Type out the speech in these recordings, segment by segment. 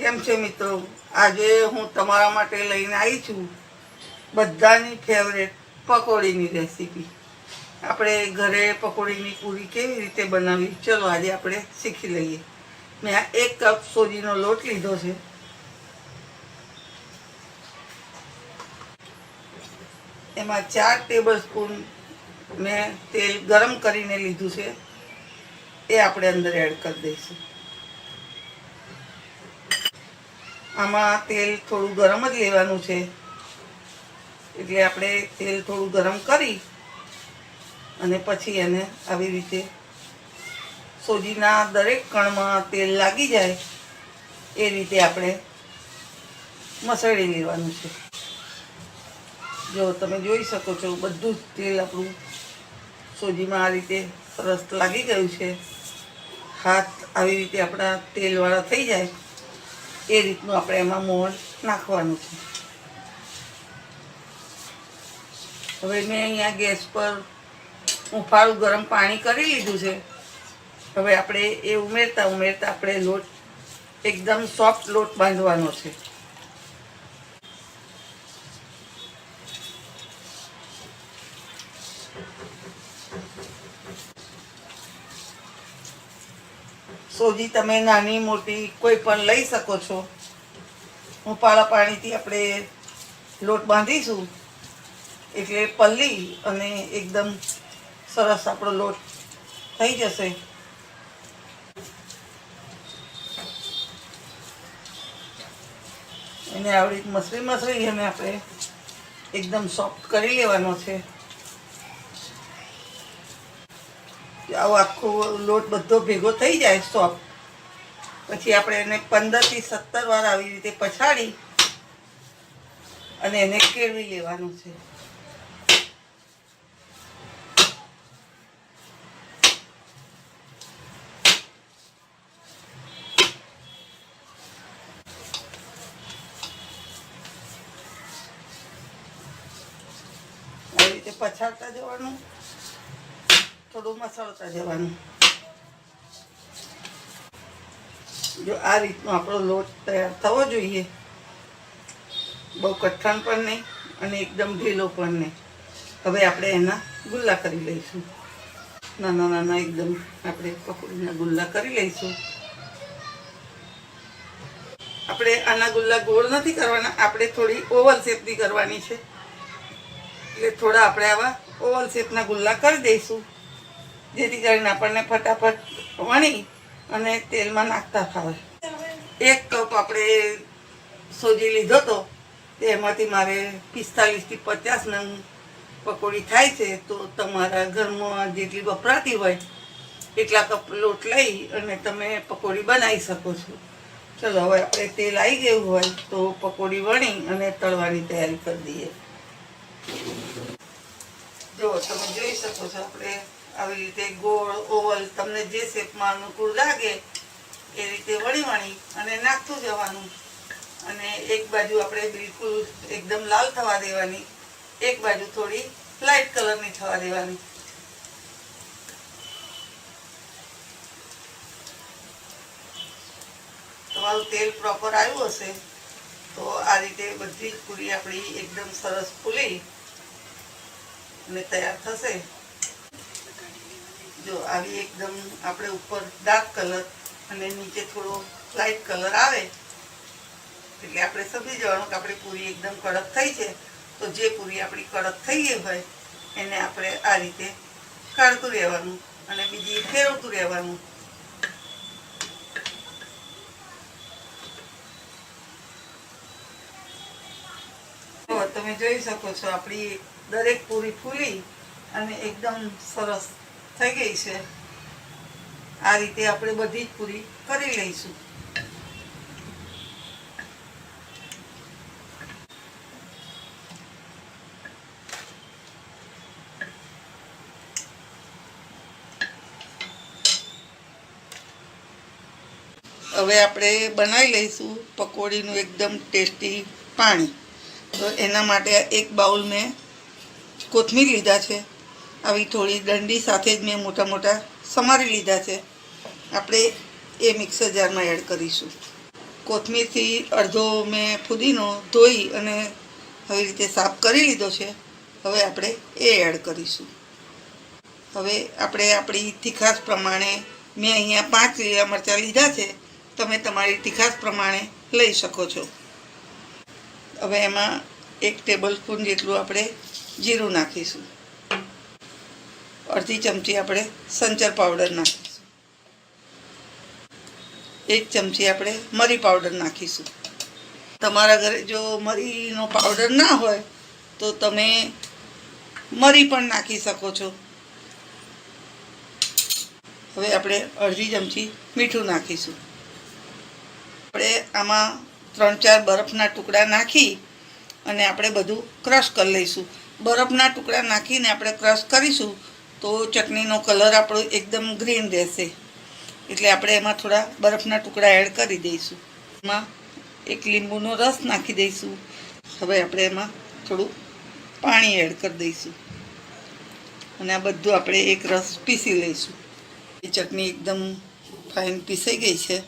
કેમ છે મિત્રો? આજે હું તમારા માટે લઈને આવી છું બધાની ફેવરેટ પકોડીની રેસીપી આપણે ઘરે પકોડીની પૂરી કેવી રીતે બનાવવી ચલો, આજે આપણે શીખી લઈએ. મેં આ એક કપ સોજીનો લોટ લીધો છે. એમાં ચાર ટેબલ સ્પૂન મેં તેલ ગરમ કરીને લીધું છે. એ આપણે અંદર એડ કરી દઈશું. આમાં તેલ થોડું ગરમ જ લેવાનું છે. એટલે આપણે તેલ થોડું ગરમ કરી અને પછી એને આવી રીતે સોજીના દરેક કણમાં તેલ લાગી જાય એ રીતે આપણે મસળી લેવાનું છે. જો તમે જોઈ શકો છો, બધું જ તેલ આપણું સોજીમાં આ રીતે સરસ લાગી ગયું છે. હાથ આવી રીતે આપણા તેલવાળા થઈ જાય. એ રીતનું આપણે એમાં મોણ નાખવાનું છે. હવે મેં અહીંયા ગેસ પર ઉફાળું ગરમ પાણી કરી લીધું છે. હવે આપણે એ ઉમેરતા ઉમેરતા આપણે લોટ એકદમ સોફ્ટ લોટ બાંધવાનો છે. સોજી તમે નાની મોટી કોઈ પણ લઈ શકો છો. હું પાળા પાણીથી આપણે લોટ બાંધીશું. એટલે પલ્લી અને એકદમ સરસ આપણો લોટ થઈ જશે. એને આવડી મસળી મસળી અને આપણે એકદમ સોફ્ટ કરી લેવાનો છે. આવો આખો લોટ બધો ભેગો થઈ જાય સોફ્ટ પછી આપણે એને પંદરથી સત્તર વાર આવી રીતે પછાડી અને એને કેળવી લેવાનું છે. પછાડતા જવાનું. થોડું મસળતા જવાનું જો આ રીતનો આપણો લોટ તૈયાર થવો જોઈએ. બહુ કઠણ પણ નહીં અને એકદમ ઢીલો પણ નહીં. હવે આપણે એના ગુલ્લા કરી લઈશું. નાના નાના એકદમ આપણે પકોડીના ગુલ્લા કરી લઈશું. આપણે આના ગુલ્લા ગોળ નથી કરવાના, આપણે થોડી ઓવલ શેપની કરવાની છે. એટલે થોડા આપણે આવા ઓવલ શેપના ગુલ્લા કરી દઈશું. જેથી કરીને આપણને ફટાફટ વણી અને તેલમાં નાખતા ફાવે એક કપ આપણે સોજી લીધો તો તેમાંથી મારે પિસ્તાલીસથી પચાસ નંગ પકોડી થાય છે, તો તમારા ઘરમાં જેટલી વપરાતી હોય એટલા કપ લોટ લઈ અને તમે પકોડી બનાવી શકો છો. ચલો, હવે આપણે તેલ આવી ગયું હોય તો પકોડી વણી અને તળવાની તૈયારી કરી દઈએ. જો, તમે જોઈ શકો છો, આપણે આવી રીતે ગોળ, ઓવલ, તમને જે શેપમાં અનુકૂળ લાગે, એ રીતે વણી વણી અને નાખતું જવાનું. અને એક બાજુ આપણે બિલકુલ એકદમ લાલ થવા દેવાની, એક બાજુ થોડી લાઇટ કલરની થવા દેવાની. તમારું તેલ પ્રોપર આવ્યું હશે, તો આ રીતે બધી જ પૂરી આપણી એકદમ સરસ ફૂલી અને તૈયાર થશે. જો આવી એકદમ આપણે ઉપર ડાર્ક કલર અને નીચે થોડો લાઇટ કલર આવે, એટલે આપણે સમજી જવાનું કે આપણી પૂરી એકદમ કડક થઈ છે. તો જે પૂરી આપણી કડક થઈ ગઈ હોય, એને આપણે આ રીતે કાઢતું રહેવાનું અને બીજી ફેરવતું રહેવાનું. તમે જોઈ શકો છો, આપણી દરેક પૂરી ફૂલી અને એકદમ સરસ થઈ ગઈ છે. આ રીતે આપણે બધી જ પૂરી કરી લઈશું. હવે આપણે બનાવી લઈશું પકોડીનું એકદમ ટેસ્ટી પાણી. તો એના માટે એક બાઉલ મેં કોથમીર લીધા છે. આવી થોડી દંડી સાથે જ મેં મોટા મોટા સમારી લીધા છે. આપણે એ મિક્સર જારમાં એડ કરીશું. કોથમીરથી અડધો મેં ફુદીનો ધોઈ અને આવી રીતે સાફ કરી લીધો છે. હવે આપણે એ એડ કરીશું. હવે આપણે આપણી તીખાસ પ્રમાણે મેં અહીંયા પાંચ લીલા મરચાં લીધા છે. તમે તમારી તીખાસ પ્રમાણે લઈ શકો છો. હવે એમાં એક ટેબલ સ્પૂન જેટલું આપણે જીરું નાખીશું. અડધી ચમચી આપણે સંચર પાવડર નાખીશું. એક ચમચી આપણે મરી પાવડર નાખીશું. તમારા ઘરે જો મરીનો પાવડર ના હોય, તો તમે મરી પણ નાખી શકો છો. હવે આપણે અડધી ચમચી મીઠું નાખીશું. આપણે આમાં ત્રણ ચાર બરફના ટુકડા નાખી અને આપણે બધું ક્રશ કરી લઈશું. બરફના ટુકડા નાખીને આપણે ક્રશ કરીશું તો ચટણીનો કલર આપણો એકદમ ગ્રીન રહેશે. એટલે આપણે એમાં થોડા બરફના ટુકડા એડ કરી દઈશું. એમાં એક લીંબુનો રસ નાખી દઈશું. હવે આપણે એમાં થોડું પાણી એડ કરી દઈશું. અને આ બધું આપણે એક રસ પીસી લઈશું. એ ચટણી એકદમ ફાઇન પીસાઈ ગઈ છે.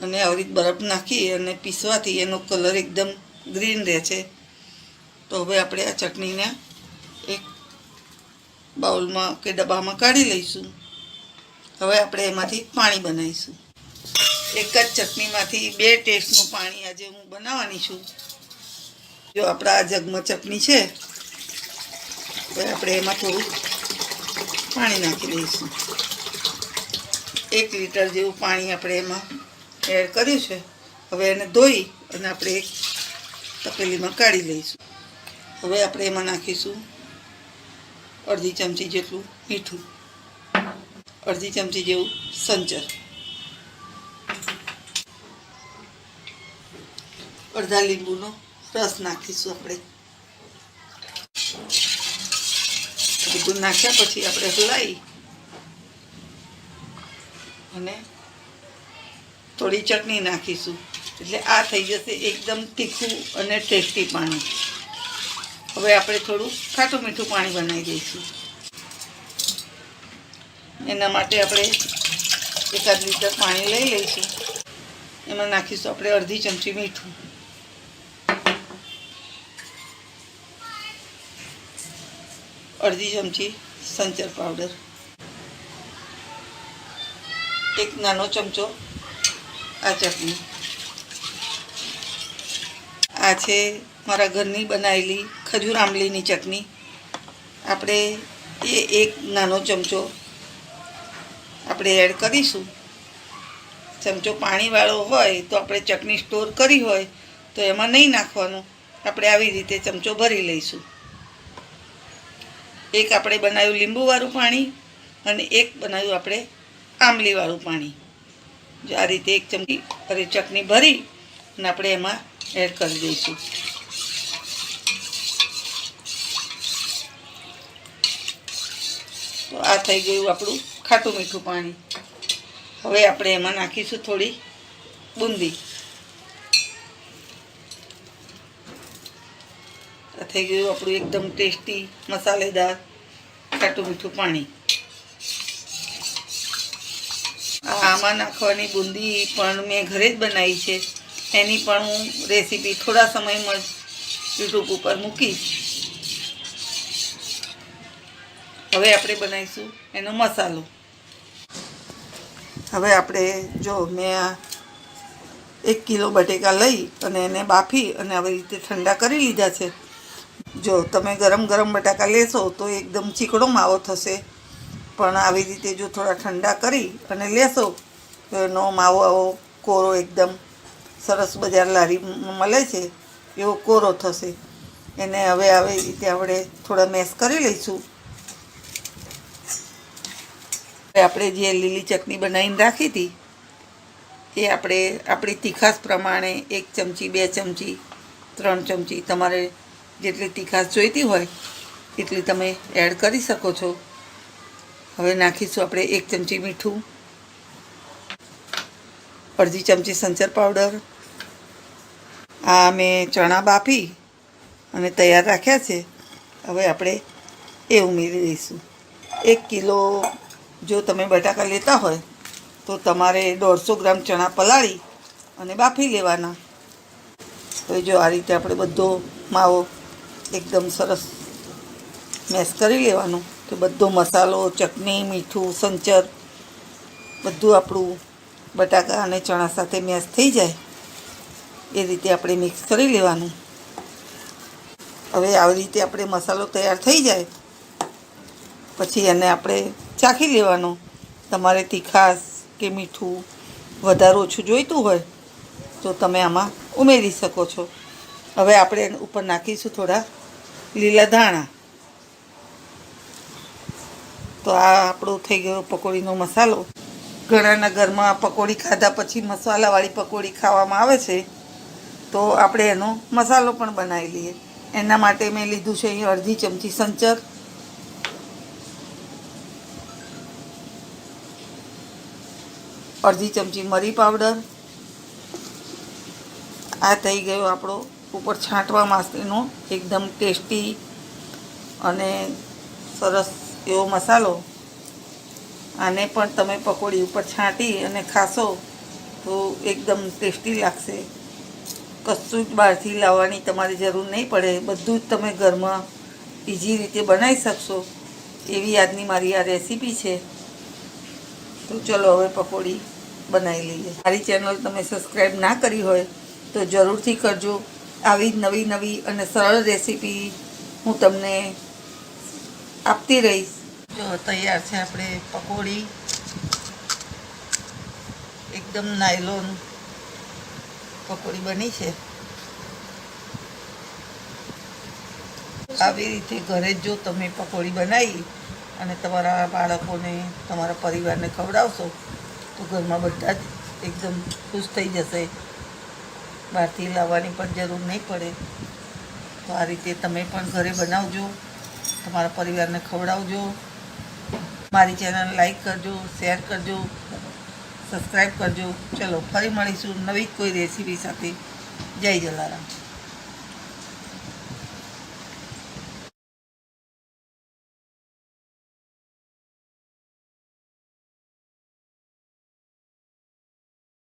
અને આવી રીતે બરફ નાખી અને પીસવાથી એનો કલર એકદમ ગ્રીન રહે છે. તો હવે આપણે આ ચટણીને એક બાઉલમાં કે ડબ્બામાં કાઢી લઈશું. હવે આપણે એમાંથી પાણી બનાવીશું. એક જ ચટણીમાંથી બે ટેસ્ટનું પાણી આજે હું બનાવવાની છું. જો આપણા આ જગમાં ચટણી છે, હવે આપણે એમાં થોડું પાણી નાખી દઈશું. એક લીટર જેવું પાણી આપણે એમાં એડ કર્યું છે. હવે એને ધોઈ અને આપણે એક તપેલીમાં કાઢી લઈશું. હવે આપણે એમાં નાખીશું અડધી ચમચી જેટલું મીઠું, અડધી ચમચી જેવું સંચર, અડધા લીંબુનો રસ નાખીશું આપણે. લીંબુ નાખ્યા પછી આપણે હલાવી અને થોડી ચટણી નાખીશું. એટલે આ થઈ જશે એકદમ તીખું અને ટેસ્ટી પાણી. હવે આપણે થોડું ખાટું મીઠું પાણી બનાવી દઈશું. એના માટે આપણે એકાદ લીટર પાણી લઈ લઈશું. એમાં નાખીશું આપણે અડધી ચમચી મીઠું. અડધી ચમચી સંચર પાવડર. એક નાનો ચમચો આ ચટણી. આ છે મારા ઘરની બનાવેલી ખજૂર આંબલીની ચટણી. આપણે એ એક નાનો ચમચો આપણે એડ કરીશું. ચમચો પાણીવાળો હોય તો આપણે ચટણી સ્ટોર કરી હોય તો એમાં નહીં નાખવાનું. આપણે આવી રીતે ચમચો ભરી લઈશું. એક આપણે બનાવ્યું લીંબુવાળું પાણી અને એક બનાવ્યું આપણે આંબલીવાળું પાણી. જો આ રીતે એક ચમચી ચટણી ભરી અને આપણે એમાં એડ કરી દઈશું. આ થઈ ગયું આપણું ખાટું મીઠું પાણી. હવે આપણે એમાં નાખીશું થોડી બુંદી. આ થઈ ગયું આપણું એકદમ ટેસ્ટી મસાલેદાર ખાટું મીઠું પાણી. આમાં નાખવાની બુંદી પણ મેં ઘરે જ બનાવી છે. એની પણ હું રેસીપી થોડા સમયમાં યુટ્યુબ ઉપર મૂકીશ. હવે આપણે બનાવીશું એનો મસાલો. હવે આપણે જો મેં આ એક કિલો બટેકા લઈ અને એને બાફી અને આવી રીતે ઠંડા કરી લીધા છે. જો તમે ગરમ ગરમ બટાકા લેશો તો એકદમ ચીકણો માવો થશે. પણ આવી રીતે જો થોડા ઠંડા કરી અને લેશો તો એનો માવો આવો કોરો એકદમ સરસ બજાર લારી મળે છે, એવો કોરો થશે. એને હવે આવી રીતે આપણે થોડા મેશ કરી લઈશું. આપણે જે લીલી ચટણી બનાવીને રાખી હતી, એ આપણે, આપણી તીખાસ પ્રમાણે એક ચમચી, બે ચમચી, ત્રણ ચમચી, તમારે જેટલી તીખાસ જોઈતી હોય, એટલી તમે એડ કરી શકો છો. હવે નાખીશું આપણે એક ચમચી મીઠું, અડધી ચમચી સંચર પાવડર, આ મેં ચણા બાફી અને તૈયાર રાખ્યા છે. હવે આપણે એ ઉમેરી દઈશું એક કિલો જો તમે બટાકા લેતા હોય, તો તમારે દોઢસો ગ્રામ ચણા પલાળી અને બાફી લેવાના. હવે જો આ રીતે આપણે બધો માવો એકદમ સરસ મેશ કરી લેવાનું. કે બધો મસાલો, ચટણી, મીઠું, સંચર, બધું આપણું બટાકા અને ચણા સાથે મેશ થઈ જાય. એ રીતે આપણે મિક્સ કરી લેવાનું. હવે આવી રીતે આપણે મસાલો તૈયાર થઈ જાય. પછી એને આપણે ચાખી લેવાનો. તમારે તીખાસ કે મીઠું વધારે ઓછું જોઈતું હોય, તો તમે આમાં ઉમેરી શકો છો. હવે આપણે ઉપર નાખીશું થોડા લીલા ધાણા. તો આ આપણો થઈ ગયો પકોડીનો મસાલો. ઘણાના ઘરમાં પકોડી ખાધા પછી મસાલાવાળી પકોડી ખાવામાં આવે છે, તો આપણે એનો મસાલો પણ બનાવી લઈએ. એના માટે મેં લીધું છે અહીં અડધી ચમચી સંચર. અડધી ચમચી મરી પાવડર. આ થઈ ગયો આપણો ઉપર છાંટવા માટેનો એકદમ ટેસ્ટી અને સરસ એવો મસાલો. આને પણ તમે પકોડી ઉપર છાંટી અને ખાશો તો એકદમ ટેસ્ટી લાગશે. કશું જ બહારથી લાવવાની તમારી જરૂર નહીં પડે. બધું જ તમે ઘરમાં ઇઝી રીતે બનાવી શકશો. એવી આજની મારી આ રેસીપી છે. તો ચલો હવે પકોડી બનાવી લઈએ. મારી ચેનલ તમે સબસ્ક્રાઈબ ના કરી હોય તો જરૂરથી કરજો. આવી જ નવી નવી અને સરળ રેસીપી હું તમને આપતી રહીશ. જો તૈયાર છે આપણે પકોડી. એકદમ નાયલોન પકોડી બની છે. આવી રીતે ઘરે જો તમે પકોડી બનાવી અને તમારા બાળકોને, તમારા પરિવારને ખવડાવશો તો ઘરમાં બધા જ એકદમ ખુશ થઈ જશે. બહારથી લાવવાની પણ જરૂર નહીં પડે. તો આ રીતે તમે પણ ઘરે બનાવજો. તમારા પરિવારને ખવડાવજો. મારી ચેનલ લાઈક કરજો શેર કરજો સબસ્ક્રાઈબ કરજો. ચલો, ફરી મળીશું નવી કોઈ રેસીપી સાથે. જય જલારામ.